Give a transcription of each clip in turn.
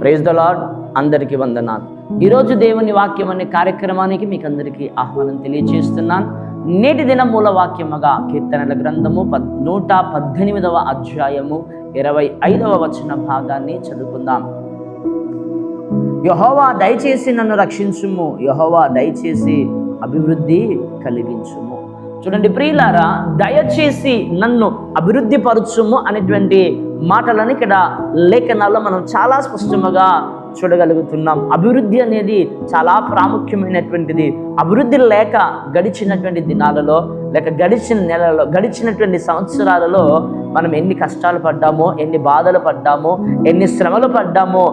Praise the lord అందరికీ వందనాలు. ఈరోజు దేవుని వాక్యం అనే కార్యక్రమానికి మీకు అందరికీ ఆహ్వానం తెలియజేస్తున్నాను నేటి దిన మూల వాక్యముగా కీర్తనల గ్రంథము పద్ నూట పద్దెనిమిదవ అధ్యాయము ఇరవై ఐదవ వచన భాగాన్ని చదువుకుందాం. యహోవా దయచేసి నన్ను రక్షించుము. యహోవా దయచేసి అభివృద్ధి కలిగించుము. చూడండి ప్రియులారా దయచేసి నన్ను అభివృద్ధి పరచుము అనేటువంటి మాటలను ఇక్కడ లేఖనాల్లో మనం చాలా స్పష్టముగా చూడగలుగుతున్నాం. అభివృద్ధి అనేది చాలా ప్రాముఖ్యమైనటువంటిది. అభివృద్ధి లేక గడిచినటువంటి దినాలలో లేక గడిచిన నెలలో గడిచినటువంటి సంవత్సరాలలో మనం ఎన్ని కష్టాలు పడ్డామో ఎన్ని బాధలు పడ్డామో ఎన్ని శ్రమలు పడ్డామో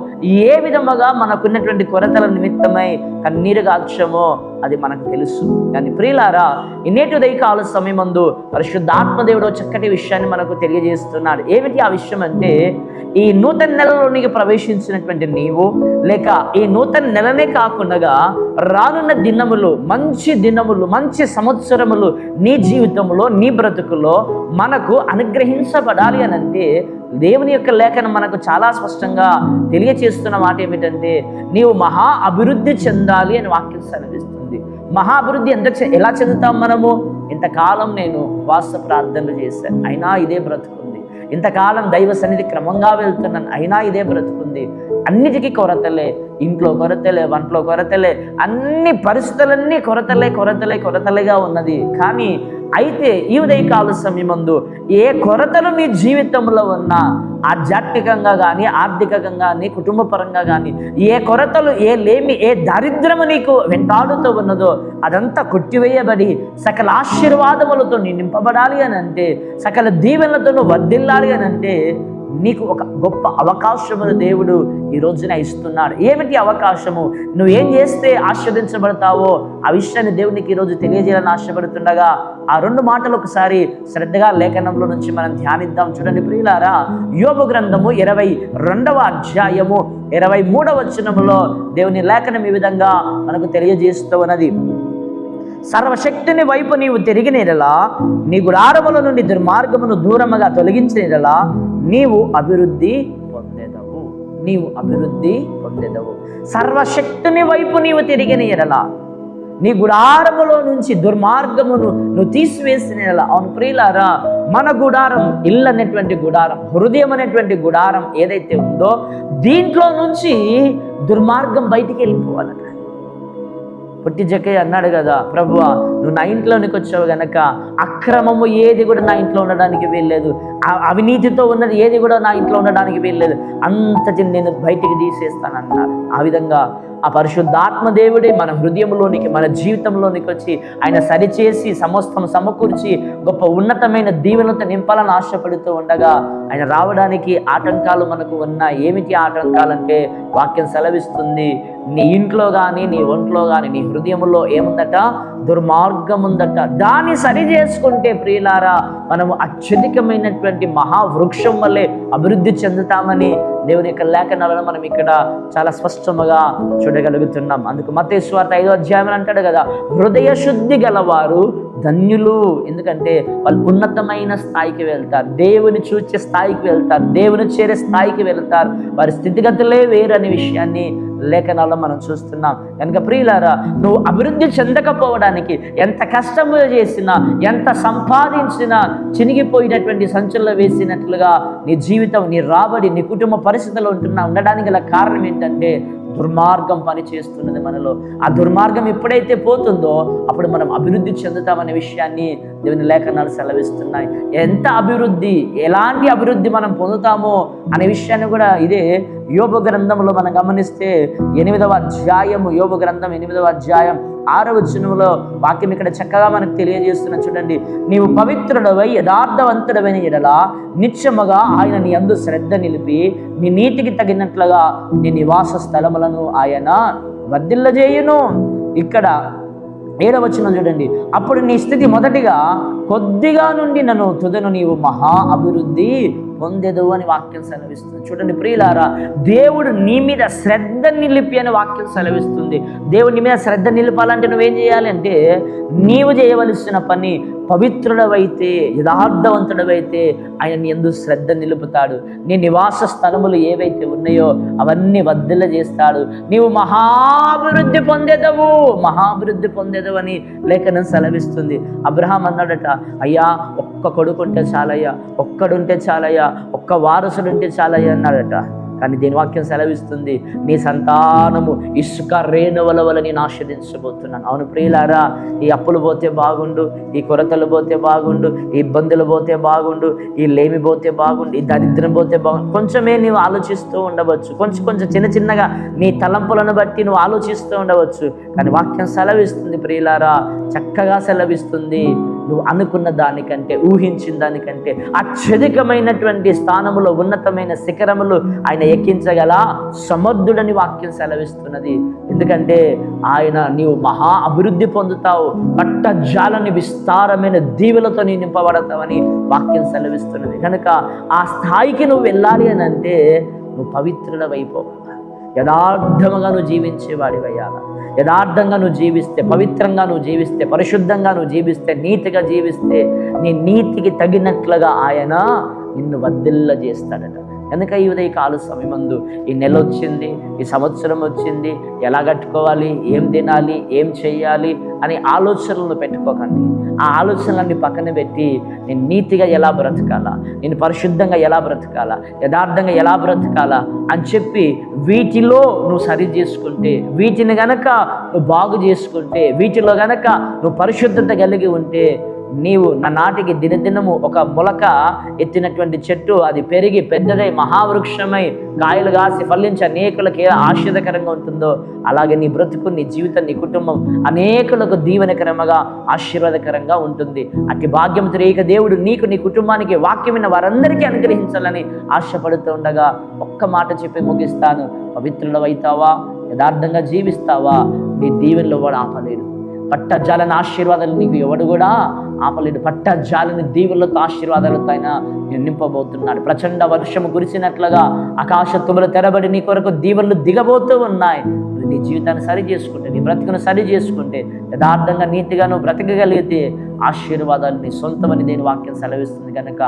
ఏ విధముగా మనకున్నటువంటి కొరతల నిమిత్తమై కన్నీరు కాల్చామో అది మనకు తెలుసు. కానీ ప్రియులారా ఇన్నేటి ఉదయకాల సమయమందు పరిశుద్ధాత్మదేవుడు చక్కటి విషయాన్ని మనకు తెలియజేస్తున్నాడు. ఏమిటి ఆ విషయం అంటే ఈ నూతన నెలలోనికి ప్రవేశించినటువంటి నీవు లేక ఈ నూతన నెలనే కాకుండా రానున్న దినములు మంచి దినములు మంచి సంవత్సరములు నీ జీవితంలో నీ బ్రతుకులో మనకు అనుగ్రహించబడాలి అని అంటే దేవుని యొక్క లేఖనం మనకు చాలా స్పష్టంగా తెలియచేస్తున్న మాట ఏమిటంటే నీవు మహా అభివృద్ధి చెందాలి అని వాక్యం సెలవిస్తుంది. మహా అభివృద్ధి ఎంత చె- ఎలా చెందుతాం మనము? ఇంతకాలం నేను వాస ప్రార్థనలు చేశాను అయినా ఇదే బ్రతుకుంది. ఇంతకాలం దైవ సన్నిధి క్రమంగా వెళ్తున్నాను అయినా ఇదే బ్రతుకుంది. అన్నిటికీ కొరతలే ఇంట్లో కొరతలే వంటలో కొరతలే అన్ని పరిస్థితులన్నీ కొరతలే కొరతలే కొరతలేగా ఉన్నది. కానీ అయితే ఈ ఉదయకాల సమయమందు ఏ కొరతలు నీ జీవితంలో ఉన్నా ఆధ్యాత్మికంగా కానీ ఆర్థికంగా కానీ కుటుంబ పరంగా కానీ ఏ కొరతలు ఏ లేమి ఏ దారిద్రము నీకు వెంటాడుతూ ఉన్నదో అదంతా కొట్టివేయబడి సకల ఆశీర్వాదములతో నీ నింపబడాలి అని అంటే సకల దీవెనలతో నువ్వు అని అంటే నీకు ఒక గొప్ప అవకాశమును దేవుడు ఈ రోజున ఇస్తున్నాడు. ఏమిటి అవకాశము? నువ్వు ఏం చేస్తే ఆస్వాదించబడతావో ఆ విషయాన్ని దేవునికి ఈరోజు తెలియజేయాలని ఆశపడుతుండగా ఆ రెండు మాటలు ఒకసారి శ్రద్ధగా లేఖనంలో నుంచి మనం ధ్యానిద్దాం. చూడండి ప్రియులారా యోగ గ్రంథము ఇరవై రెండవ అధ్యాయము ఇరవై మూడవ వచనములో దేవుని లేఖనం ఈ విధంగా మనకు తెలియజేస్తూ ఉన్నది. సర్వశక్తిని వైపు నీవు తిరిగినలా నీ గుడారముల నుండి దుర్మార్గమును దూరముగా తొలగించినలా నీవు అభివృద్ధి పొందేదవు. నీవు అభివృద్ధి పొందేదవు. సర్వశక్తిని వైపు నీవు తిరిగిన ఎడలా నీ గుడారములో నుంచి దుర్మార్గమును నువ్వు తీసివేసిన అవును ప్రియులారా మన గుడారం ఇల్లు అనేటువంటి గుడారం హృదయం అనేటువంటి గుడారం ఏదైతే ఉందో దీంట్లో నుంచి దుర్మార్గం బయటికి వెళ్ళిపోవాలట. పొట్టి జక్కయ్య అన్నాడు కదా ప్రభువా నువ్వు నా ఇంట్లోనికి వచ్చావు గనక అక్రమము ఏది కూడా నా ఇంట్లో ఉండడానికి వీల్లేదు. అవినీతితో ఉన్నది ఏది కూడా నా ఇంట్లో ఉండడానికి వీల్లేదు. అంతటి నేను బయటికి తీసేస్తానన్నాడు ఆ విధంగా ఆ పరిశుద్ధాత్మ దేవుడే మన హృదయంలోనికి మన జీవితంలోనికి వచ్చి ఆయన సరిచేసి సమస్తం సమకూర్చి గొప్ప ఉన్నతమైన దీవెనలతో నింపాలని ఆశపడుతూ ఉండగా ఆయన రావడానికి ఆటంకాలు మనకు ఉన్నాయి. ఏమిటి ఆటంకాలంటే వాక్యం సెలవిస్తుంది నీ ఇంట్లో కానీ నీ ఒంట్లో కానీ నీ హృదయంలో ఏముందట? దుర్మార్గం ఉందట దాన్ని సరి చేసుకుంటే ప్రియులారా మనము అత్యధికమైనటువంటి మహావృక్షం వల్లే అభివృద్ధి చెందుతామని దేవుని యొక్క లేఖనాలను మనం ఇక్కడ చాలా స్పష్టముగా చూడగలుగుతున్నాం. అందుకు మతేశ్వార్త ఐదో అధ్యాయం అంటాడు కదా హృదయ శుద్ధి గలవారు ధన్యులు. ఎందుకంటే వాళ్ళు ఉన్నతమైన స్థాయికి వెళ్తారు దేవుని చూచే స్థాయికి వెళ్తారు దేవుని చేరే స్థాయికి వెళ్తారు వారి స్థితిగతులే వేరు అనే విషయాన్ని లేఖనాల్లో మనం చూస్తున్నాం. కనుక ప్రియులారా నువ్వు అభివృద్ధి చెందకపోవడానికి ఎంత కష్టము చేసినా ఎంత సంపాదించినా చినిగిపోయినటువంటి సంచుల్లో వేసినట్లుగా నీ జీవితం నీ రాబడి నీ కుటుంబ పరిస్థితుల్లో ఉంటున్నా ఉండడానికి గల కారణం ఏంటంటే దుర్మార్గం పని చేస్తున్నది మనలో. ఆ దుర్మార్గం ఎప్పుడైతే పోతుందో అప్పుడు మనం అభివృద్ధి చెందుతామనే విషయాన్ని దేవుని లేఖనాలు సెలవిస్తున్నాయి. ఎంత అభివృద్ధి ఎలాంటి అభివృద్ధి మనం పొందుతామో అనే విషయాన్ని కూడా ఇదే యోగ గ్రంథంలో మనం గమనిస్తే ఎనిమిదవ అధ్యాయము యోగ గ్రంథం ఎనిమిదవ అధ్యాయం ఆరవ చినువులో వాక్యం ఇక్కడ చక్కగా మనకు తెలియజేస్తున్న చూడండి. నీవు పవిత్రుడవై యథార్థవంతుడవైన ఎడల నిత్యముగా ఆయన నీ అందు శ్రద్ధ నిలిపి నీ నీతికి తగినట్లుగా నీ నివాస స్థలములను ఆయన వర్ధిల్లజేయును. ఇక్కడ ఏడవచనం చూడండి. అప్పుడు నీ స్థితి మొదటిగా కొద్దిగా నుండి నన్ను తుదను నీవు మహా అభివృద్ధి పొందేదు అని వాక్యం సెలవిస్తుంది. చూడండి ప్రియులారా దేవుడు నీ మీద శ్రద్ధ నిలిపి అని వాక్యం సెలవిస్తుంది. దేవుడు నీ మీద శ్రద్ధ నిలపాలంటే నువ్వేం చేయాలంటే నీవు చేయవలసిన పని పవిత్రుడవైతే యథార్థవంతుడవైతే ఆయన నీ ఎందు శ్రద్ధ నిలుపుతాడు. నీ నివాస స్థలములు ఏవైతే ఉన్నాయో అవన్నీ వద్దల చేస్తాడు. నీవు మహాభివృద్ధి పొందేదవు మహాభివృద్ధి పొందేదవు అని లేఖనం సెలవిస్తుంది. అబ్రహాం అన్నాడట అయ్యా ఒక్క కొడుకుంటే చాలయ్యా ఒక్కడుంటే చాలయ్యా ఒక్క వారసుడుంటే చాలయ్యా అన్నాడట. కానీ దీని వాక్యం సెలవిస్తుంది నీ సంతానము ఇసుక రేణువల వల్ల నేను ఆస్వాదించబోతున్నాను అవును ప్రియులారా ఈ అప్పులు పోతే బాగుండు ఈ కొరతలు పోతే బాగుండు ఈ ఇబ్బందులు పోతే బాగుండు ఈ లేమి పోతే బాగుండు ఈ దరిద్రం పోతే బాగుండు కొంచెమే నీవు ఆలోచిస్తూ ఉండవచ్చు. కొంచెం కొంచెం చిన్న చిన్నగా నీ తలంపులను బట్టి నువ్వు ఆలోచిస్తూ ఉండవచ్చు. కానీ వాక్యం సెలవిస్తుంది ప్రియులారా చక్కగా సెలవిస్తుంది. నువ్వు అనుకున్న దానికంటే ఊహించిన దానికంటే అత్యధికమైనటువంటి స్థానములో ఉన్నతమైన శిఖరములు ఆయన ఎక్కించగల సమర్థుడని వాక్యం సెలవిస్తున్నది. ఎందుకంటే ఆయన నీవు మహా అభివృద్ధి పొందుతావు పట్టజాలని విస్తారమైన దీవులతో నీ నింపబడతావని వాక్యం సెలవిస్తున్నది. కనుక ఆ స్థాయికి నువ్వు వెళ్ళాలి అని అంటే నువ్వు పవిత్రుడవైపోవాలి. యథార్థముగా నువ్వు జీవించేవాడి అయ్యాల యథార్థంగా నువ్వు జీవిస్తే పవిత్రంగా నువ్వు జీవిస్తే పరిశుద్ధంగా నువ్వు జీవిస్తే నీతిగా జీవిస్తే నీ నీతికి తగినట్లుగా ఆయన నిన్ను వద్దిల్ల చేస్తాడట. కనుక ఈ ఉదయ కాలు సమయమందు ఈ నెల వచ్చింది ఈ సంవత్సరం వచ్చింది ఎలా కట్టుకోవాలి ఏం తినాలి ఏం చేయాలి అనే ఆలోచనలను పెట్టుకోకండి. ఆ ఆలోచనలన్నీ పక్కన పెట్టి నేను నీతిగా ఎలా బ్రతకాలా నేను పరిశుద్ధంగా ఎలా బ్రతకాలా యథార్థంగా ఎలా బ్రతకాలా అని చెప్పి వీటిలో నువ్వు సరి చేసుకుంటే వీటిని గనక నువ్వు బాగు చేసుకుంటే వీటిలో గనక నువ్వు పరిశుద్ధత కలిగి ఉంటే నీవు నా నాటికి దినదినము ఒక మొలక ఎత్తినటువంటి చెట్టు అది పెరిగి పెద్దదై మహావృక్షమై కాయలు కాసి ఫలించి అనేకులకు ఏ ఆశ్చర్యకరంగా ఉంటుందో. అలాగే నీ బ్రతుకు నీ జీవితం నీ కుటుంబం అనేకులకు దీవెనకరంగా ఆశీర్వాదకరంగా ఉంటుంది. అట్టి భాగ్యంతో ఏక దేవుడు నీకు నీ కుటుంబానికి వాక్యమైన వారందరికీ అనుగ్రహించాలని ఆశపడుతూ ఉండగా ఒక్క మాట చెప్పి ముగిస్తాను. పవిత్రుడవైతావా యథార్థంగా జీవిస్తావా? నీ దీవెనలో వాడు ఆపలేడు. పట్టజాలని ఆశీర్వాదాలు నీకు ఎవడు కూడా ఆపలేడు. పట్టజాలని దీవులతో ఆశీర్వాదాలతో ఆయన నేను నింపబోతున్నాడు. ప్రచండ వర్షము కురిసినట్లుగా ఆకాశ ఆకాశత్తుములు తెరబడి నీ కొరకు దీవులు దిగబోతూ ఉన్నాయి. నీ జీవితాన్ని సరి చేసుకుంటే నీ బ్రతుకును సరి చేసుకుంటే యథార్థంగా నీతిగా నువ్వు బ్రతకగలిగితే ఆశీర్వాదాలు నీ సొంతమని దేని వాక్యం సెలవిస్తుంది కనుక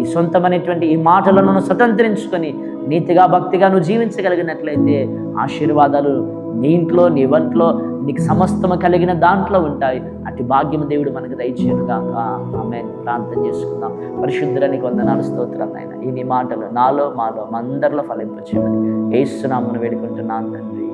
ఈ సొంతమైనటువంటి ఈ మాటలను స్వతంత్రించుకొని నీతిగా భక్తిగా నువ్వు జీవించగలిగినట్లయితే ఆశీర్వాదాలు నీ ఇంట్లో నీ వంట్లో నీకు సమస్తము కలిగిన దాంట్లో ఉంటాయి. అటు భాగ్యం దేవుడు మనకు దయచేయను కాక ఆమె ప్రార్థన చేసుకుందాం. పరిశుద్ధులని వందనాలు స్తోత్రాలు ఆయన ఇన్ని మాటలు నాలో మాలో మా అందరిలో ఫలింపచేయమని. ఏస్తున్నామని వేడుకుంటున్నాను తండ్రి.